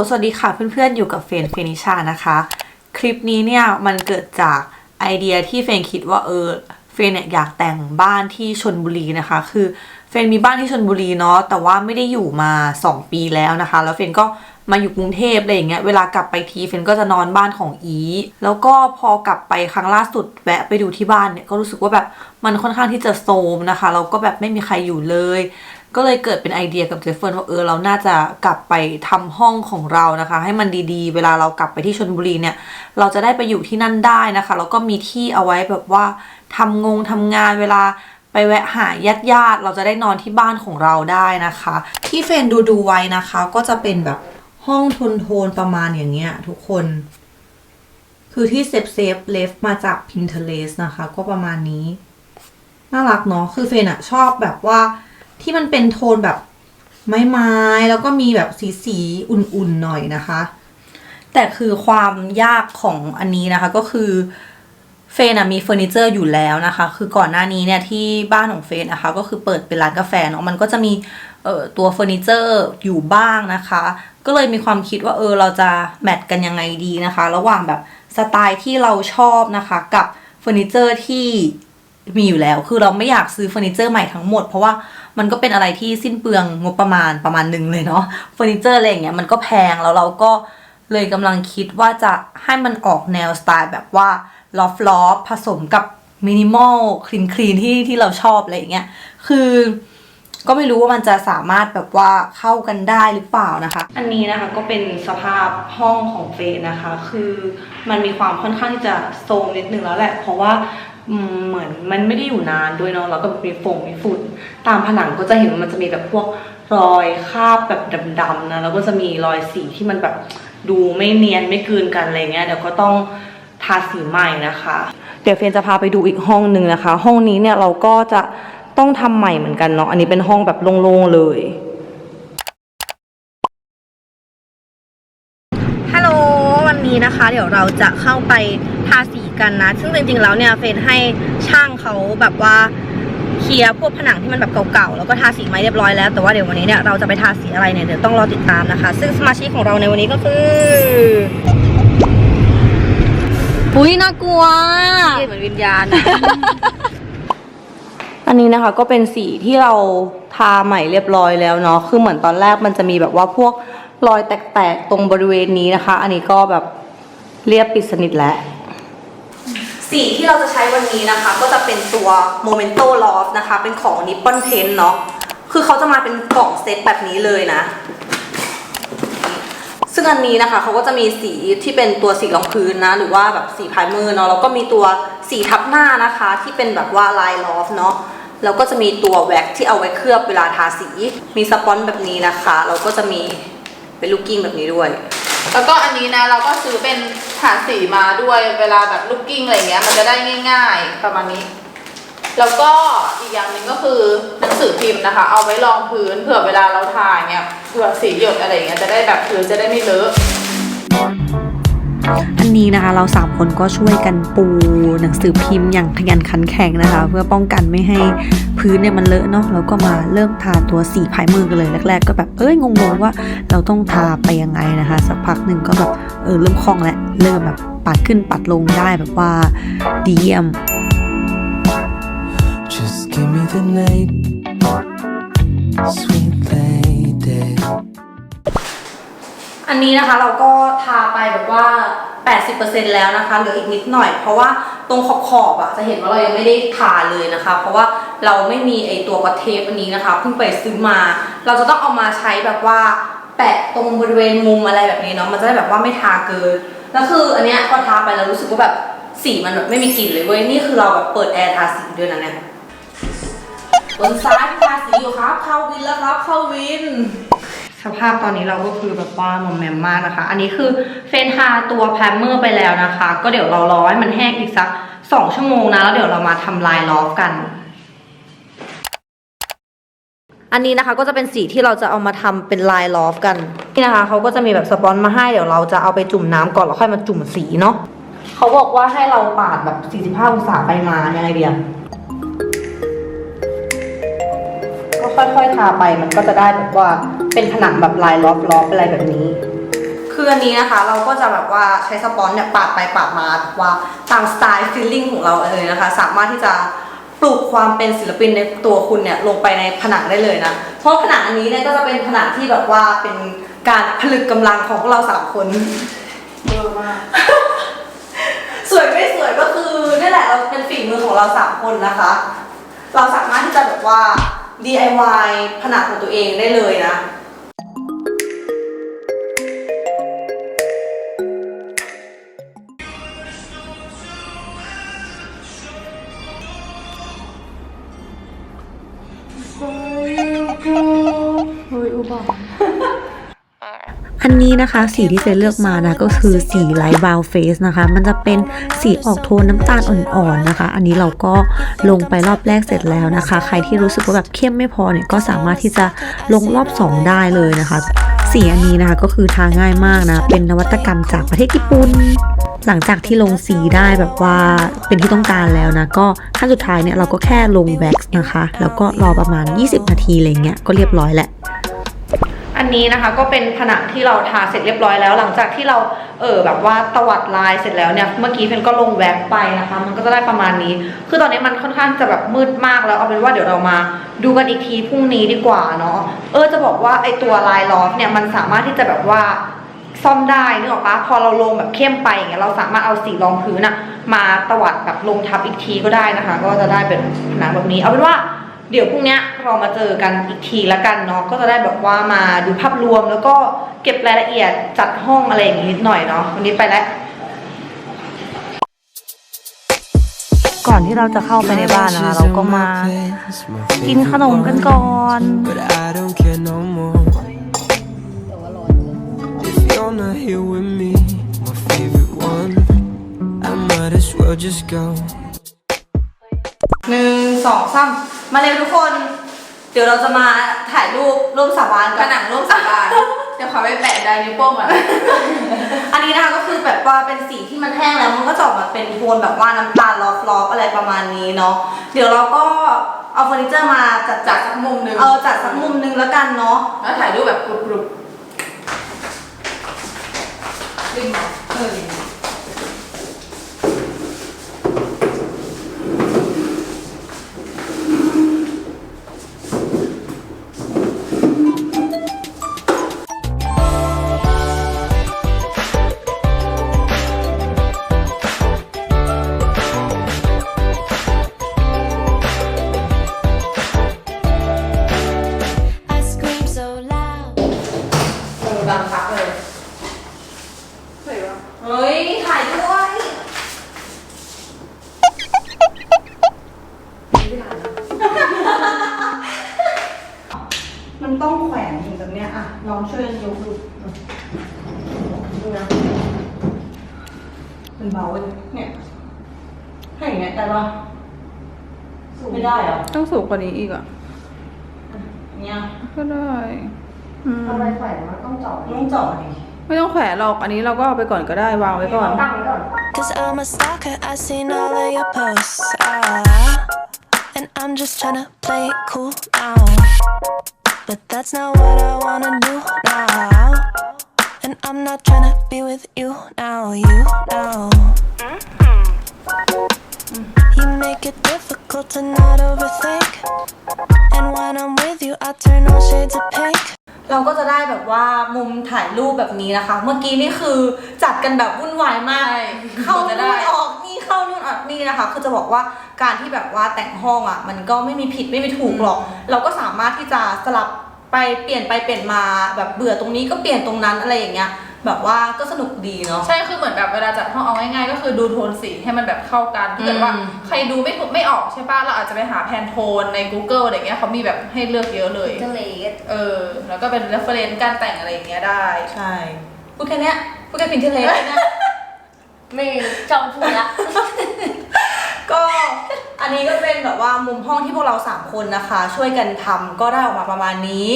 ลสวัสดีค่ะเพื่อนๆ อยู่กับเฟนเฟนิชานะคะ คลิปนี้เนี่ยมันเกิดจากไอเดียที่เฟนคิดว่าเออเฟนเนี่ยอยากแต่งบ้านที่ชนบุรีนะคะ คือเฟนมีบ้านที่ชนบุรีเนาะแต่ว่าไม่ได้อยู่มา 2 ปีแล้วนะคะ แล้วเฟนก็มาอยู่กรุงเทพอะไรอย่างเงี้ยเวลากลับไปทีเฟนก็จะนอนบ้านของอี แล้วก็พอกลับไปครั้งล่าสุดแวะไปดูที่บ้านเนี่ยก็รู้สึกว่าแบบมันค่อนข้างที่จะโซมนะคะแล้วก็แบบไม่มีใครอยู่เลย ก็เลยเกิดเป็นไอเดียกับเจฟเฟิร์นว่าเออเราน่าจะกลับไปทำห้องของเรานะคะ ให้มันดีๆ เวลาเรากลับไปที่ชนบุรีเนี่ย เราจะได้ไปอยู่ที่นั่นได้นะคะแล้วก็มีที่เอาไว้แบบว่าทำงงทำงานเวลาไปแวะหาญาติญาติๆเราจะได้นอนที่บ้านของเราได้นะคะ ที่เฟนดูดูๆไว้นะคะ ก็จะเป็นแบบห้องโทนโทนๆประมาณอย่างเงี้ย ทุกคน คือที่เซฟเซฟเลฟมาจาก Pinterest นะคะ ก็ประมาณนี้ น่ารักเนาะคือเฟนอะชอบแบบว่า ที่มันเป็นโทนแบบไม้ๆแล้วก็มีแบบสีสีๆอุ่นๆหน่อยนะคะ แต่คือความยากของอันนี้นะคะก็คือเฟนมีเฟอร์นิเจอร์อยู่แล้วนะคะ คือก่อนหน้านี้เนี่ยที่บ้านของเฟนนะคะ ก็คือเปิดเป็นร้านกาแฟเนาะมันก็จะมีเอ่อตัวเฟอร์นิเจอร์อยู่บ้างนะคะ ก็เลยมีความคิดว่าเออเราจะแมทกันยังไงดีนะคะ ระหว่างแบบสไตล์ที่เราชอบนะคะ กับเฟอร์นิเจอร์ที่ มีอยู่แล้ว คือเราไม่อยากซื้อเฟอร์นิเจอร์ใหม่ทั้งหมด เพราะว่ามันก็เป็นอะไรที่สิ้นเปลืองงบประมาณประมาณหนึ่งเลยเนาะเฟอร์นิเจอร์อะไรอย่างเงี้ยมันก็แพงแล้วเราก็เลยกำลังคิดว่าจะให้มันออกแนวสไตล์แบบว่าลอฟลอฟผสมกับมินิมอลคลีนคลีนที่ที่เราชอบอะไรอย่างเงี้ยคือก็ไม่รู้ว่ามันจะสามารถแบบว่าเข้ากันได้หรือเปล่านะคะ อันนี้นะคะก็เป็นสภาพห้องของเฟนนะคะ คือมันมีความค่อนข้างที่จะโซมนิดนึงแล้วแหละ เพราะว่า เหมือนมันไม่ได้อยู่นานด้วยเนาะแล้วก็มีฝงมีฝุ่นตามผนังก็จะเห็นว่ามันจะมีแบบพวกรอยคราบแบบดำๆนะแล้วก็จะมีรอยสีที่มันแบบดูไม่เนียนไม่กลืนกันอะไรเงี้ยเดี๋ยวก็ต้องทาสีใหม่นะคะ เดี๋ยวเฟนจะพาไปดูอีกห้องหนึ่งนะคะ ห้องนี้เนี่ยเราก็จะต้องทำใหม่เหมือนกันเนาะอันนี้เป็นห้องแบบโล่งๆเลยฮัลโหลวันนี้นะคะ เดี๋ยวเราจะเข้าไป ทาสีกันนะ ซึ่งจริงๆแล้วเนี่ยเฟนให้ช่างเขาแบบว่าเคลียร์พวกผนังที่มันแบบเก่าๆ แล้วก็ทาสีไม้เรียบร้อยแล้ว แต่ว่าเดี๋ยววันนี้เนี่ยเราจะไปทาสีอะไรเนี่ยเดี๋ยวต้องรอติดตามนะคะ ซึ่งสมาชิกของเราในวันนี้ก็คืออุ้ยน่ากลัวเหมือนวิญญาณ อันนี้นะคะก็เป็นสีที่เราทาใหม่เรียบร้อยแล้วเนาะ คือเหมือนตอนแรกมันจะมีแบบว่าพวกรอยแตกๆ ตรงบริเวณนี้นะคะ อันนี้ก็แบบเรียบปิดสนิทแล้ว สีที่เราจะใช้วันนี้นะคะ ก็จะเป็นตัว Momento Loft นะคะ เป็นของ Nippon Paint เนาะคือเขาจะมาเป็นกล่องเซตแบบนี้เลยนะ ซึ่งอันนี้นะคะเขาก็จะมีสีที่เป็นตัวสีรองพื้นนะ หรือว่าแบบสีพายมือเนาะแล้วก็มีตัวสีทับหน้านะคะ ที่เป็นแบบว่าลายลอฟเนาะแล้วก็จะมีตัวแว็กที่เอาไว้เคลือบเวลาทาสี มีสปอนแบบนี้นะคะ แล้วก็จะมีเป็นลูกกิ้งแบบนี้ด้วย แล้วก็อันนี้นะเราก็ซื้อเป็นฐานสีมาด้วยเวลาแบบลูกกิ้งอะไรเงี้ยมันจะได้ง่าย ๆ ประมาณนี้ แล้วก็อีกอย่างหนึ่งก็คือหนังสือพิมพ์นะคะ เอาไว้รองพื้นเผื่อเวลาเราถ่ายเนี่ยเผื่อสีหยดอะไรเงี้ยจะได้แบบพื้นจะได้ไม่เลอะ อันนี้นะคะเราสามคนก็ช่วยกันปูหนังสือพิมพ์อย่างขยันขันแข็งนะคะ เพื่อป้องกันไม่ให้พื้นเนี่ยมันเลอะเนาะแล้วก็มาเริ่มทาตัวสีพายมือกันเลยแรก ๆ ก็แบบเอ้ยงงๆว่าเราต้องทาไปยังไงนะคะ สักพักหนึ่งก็แบบเออเริ่มคล่องแล้วเริ่มแบบปัดขึ้นปัดลงได้แบบว่าดีเยี่ยม Just give me the night, sweet. อันนี้นะคะเราก็ทาไปแบบว่า 80%แล้วนะคะเหลืออีกนิดหน่อย เพราะว่าตรงขอบขอบอะจะเห็นว่าเรายังไม่ได้ทาเลยนะคะ เพราะว่าเราไม่มีไอตัวกระเทปอันนี้นะคะเพิ่งไปซื้อมา เราจะต้องเอามาใช้แบบว่าแปะตรงบริเวณมุมอะไรแบบนี้เนาะมันจะได้แบบว่าไม่ทาเกินแล้วคืออันเนี้ยพอทาไปแล้วรู้สึกว่าแบบสีมันแบบไม่มีกลิ่นเลยเว้ยนี่คือเราแบบเปิดแอร์ทาสีด้วยนะเนี่ยบนซ้ายทาสีอยู่ครับเข้าวินแล้วครับเข้าวิน สภาพตอนนี้เราก็คือแบบว่ามอมแมมมากนะคะ อันนี้คือเฟนทาตัวแพมเมอร์ไปแล้วนะคะ ก็เดี๋ยวเรารอให้มันแห้งอีกสักสองชั่วโมงนะ แล้วเดี๋ยวเรามาทำลายลอฟกัน อันนี้นะคะก็จะเป็นสีที่เราจะเอามาทำเป็นลายลอฟกัน นี่นะคะเขาก็จะมีแบบสปอนมาให้เดี๋ยวเราจะเอาไปจุ่มน้ำก่อนแล้วค่อยมาจุ่มสีเนาะเขาบอกว่าให้เราปาดแบบ 45 องศาไปมายังไงเดียก็ค่อยๆทาไปมันก็จะได้แบบว่า เป็นผนังแบบลายลอฟลอฟอะไรแบบนี้คืออันนี้นะคะเราก็จะแบบว่าใช้สปอนเนี่ยปาดไปปาดมาแบบว่าตามสไตล์ฟีลลิ่งของเราเลยนะคะ สามารถที่จะปลูกความเป็นศิลปินในตัวคุณเนี่ยลงไปในผนังได้เลยนะเพราะผนังอันนี้เนี่ยก็จะเป็นผนังที่แบบว่าเป็นการผลึกกำลังของพวกเราสามคนเยอะมากสวยไม่สวยก็คือนี่แหละเราเป็นฝีมือของเราสามคนนะคะ เราสามารถที่จะแบบว่า DIY ผนังของตัวเองได้เลยนะ อันนี้นะคะสีที่เซเลือกมานะก็คือสีไลท์บาวเฟสนะคะ มันจะเป็นสีออกโทนน้ำตาลอ่อนๆนะคะ อันนี้เราก็ลงไปรอบแรกเสร็จแล้วนะคะ ใครที่รู้สึกว่าแบบเข้มไม่พอเนี่ยก็สามารถที่จะลงรอบ 2 ได้เลยนะคะ สีอันนี้นะคะก็คือทาง่ายมากนะ เป็นนวัตกรรมจากประเทศญี่ปุ่น หลังจากที่ลงสีได้แบบว่าเป็นที่ต้องการแล้วนะ ก็ขั้นสุดท้ายเนี่ยเราก็แค่ลงแว็กซ์นะคะ แล้วก็รอประมาณ 20 นาทีอะไรเงี้ยก็เรียบร้อยแหละอันนี้นะคะก็เป็นผนังที่เราทาเสร็จเรียบร้อยแล้ว หลังจากที่เราเออแบบว่าตวัดลายเสร็จแล้วเนี่ยเมื่อกี้เพนก็ลงแว็กซ์ไปนะคะ มันก็จะได้ประมาณนี้ คือตอนนี้มันค่อนข้างจะแบบมืดมากแล้วเอาเป็นว่าเดี๋ยวเรามาดูกันอีกทีพรุ่งนี้ดีกว่าเนาะเออจะบอกว่าไอตัวลายลอฟเนี่ยมันสามารถที่จะแบบว่า ซ่อมได้นึกออกปะพอเราลงแบบเข้มไปอย่างเงี้ยเราสามารถเอาสีรองพื้นอะมาตวัดแบบลงทับอีกทีก็ได้นะคะ ก็จะได้เป็นผนังแบบนี้ เอาเป็นว่าเดี๋ยวพรุ่งนี้เรามาเจอกันอีกทีละกันเนาะก็จะได้แบบว่ามาดูภาพรวมแล้วก็เก็บรายละเอียดจัดห้องอะไรอย่างงี้นิดหน่อยเนาะวันนี้ไปแล้วก่อนที่เราจะเข้าไปในบ้านนะคะ เราก็มากินขนมกันก่อน go. หนึ่งสองสามมาเร็วทุกคน เดี๋ยวเราจะมาถ่ายรูปร่วมสาบานผกัน นังรูปสาบานเดี๋ยวขอไปแปะไดนิ้วโป้งก่อนอันนี้นะคะก็คือแบบว่าเป็นสีที่มันแห้งแล้วมันก็จะออกมาเป็นโทนแบบว่าน้ำตาลลอฟลอฟอะไรประมาณนี้เนาะเดี๋ยวเราก็เอาเฟอร์นิเจอร์มาจัดจัจัดดสักมุมหนึ่งเออจัดสักมุมนึงแล้วกันเนาะแล้วถ่ายรูปแบบกรุบๆ I เบาเลยเนี่ยให้อย่างเงี้ยได้ปะไม่ได้เหรอต้องสูงกว่านี้อีกอะ เนี่ยก็ได้อืมทำไมแขวนมันต้องเจาะต้องเจาะดิไม่ต้องแขวนหรอก อันนี้เราก็เอาไปก่อนก็ได้วางไว้ก่อน ตั้งไว้ก่อน Cause I'm a stalker, I seen all of your posts. Ah, and I'm just tryna play it cool now. But that's not what I wanna do now. And I'm not tryna be with you now, you know. You make it difficult to not overthink. And when I'm with you, I turn all shades of pink. เราก็จะได้แบบว่ามุมถ่ายรูปแบบนี้นะคะ เมื่อกี้นี่คือจัดกันแบบวุ่นวายมาก เข้านู่นออกนี่เข้านู่นออกนี่นะคะ คือจะบอกว่าการที่แบบว่าแต่งห้องอะ มันก็ไม่มีผิดไม่มีถูกหรอก เราก็สามารถที่จะสลับ ไปเปลี่ยนไปเปลี่ยนมาแบบเบื่อตรงนี้ก็เปลี่ยนตรงนั้นอะไรอย่างเงี้ยแบบว่าก็สนุกดีเนาะ ใช่คือเหมือนแบบเวลาจัดห้องเอาง่ายๆก็คือดูโทนสีให้มันแบบเข้ากันถ้าเกิดว่าอืมใครดูไม่ถูกไม่ออกใช่ป่ะเราอาจจะไปหาแพนโทนใน Google อะไรเงี้ยเขามีแบบให้เลือกเยอะเลยเออ แล้วก็เป็น reference การแต่งอะไรอย่างเงี้ยได้ ใช่พูดแค่เนี้ยพูดแค่พินเทเลสนะไม่จองพูดละ ก็อันนี้ก็เป็นแบบว่ามุมห้องที่พวกเราสามคนนะคะ ช่วยกันทำก็ได้ออกมาประมาณนี้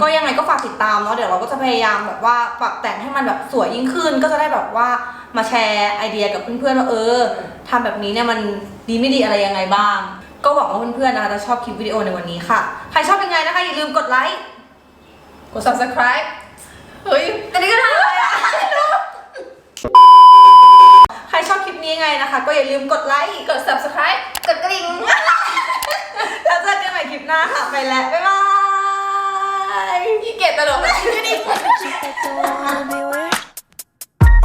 ก็ยังไงก็ฝากติดตามเนาะเดี๋ยวเราก็จะพยายามแบบว่าปรับแต่งให้มันแบบสวยยิ่งขึ้น ก็จะได้แบบว่ามาแชร์ไอเดียกับเพื่อนๆว่าเออทำแบบนี้เนี่ยมันดีไม่ดีอะไรยังไงบ้าง ก็หวังว่าเพื่อนๆนะคะจะชอบคลิปวิดีโอในวันนี้ค่ะ ใครชอบยังไงนะคะอย่าลืมกดไลค์กด subscribe เฮ้ย อันนี้ก็ทำอะไรอะใคร ชอบคลิปนี้ไงนะคะ ก็อย่าลืมกดไลค์ กด subscribe กดกระดิ่ง แล้วเจอกันใหม่คลิปหน้าค่ะ ไปแล้ว บ๊ายบายพี่เกดตลกแบบกระดิ่ง I don't wanna be weird.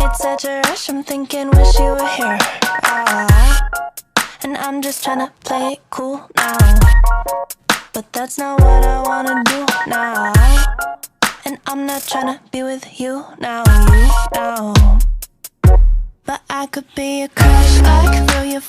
It's such a rush, I'm thinking, wish you were here. Ah, and I'm just trying to play it cool now. But that's not what I wanna do now. And I'm not trying to be with you now, you now. I could be a crush, I could feel your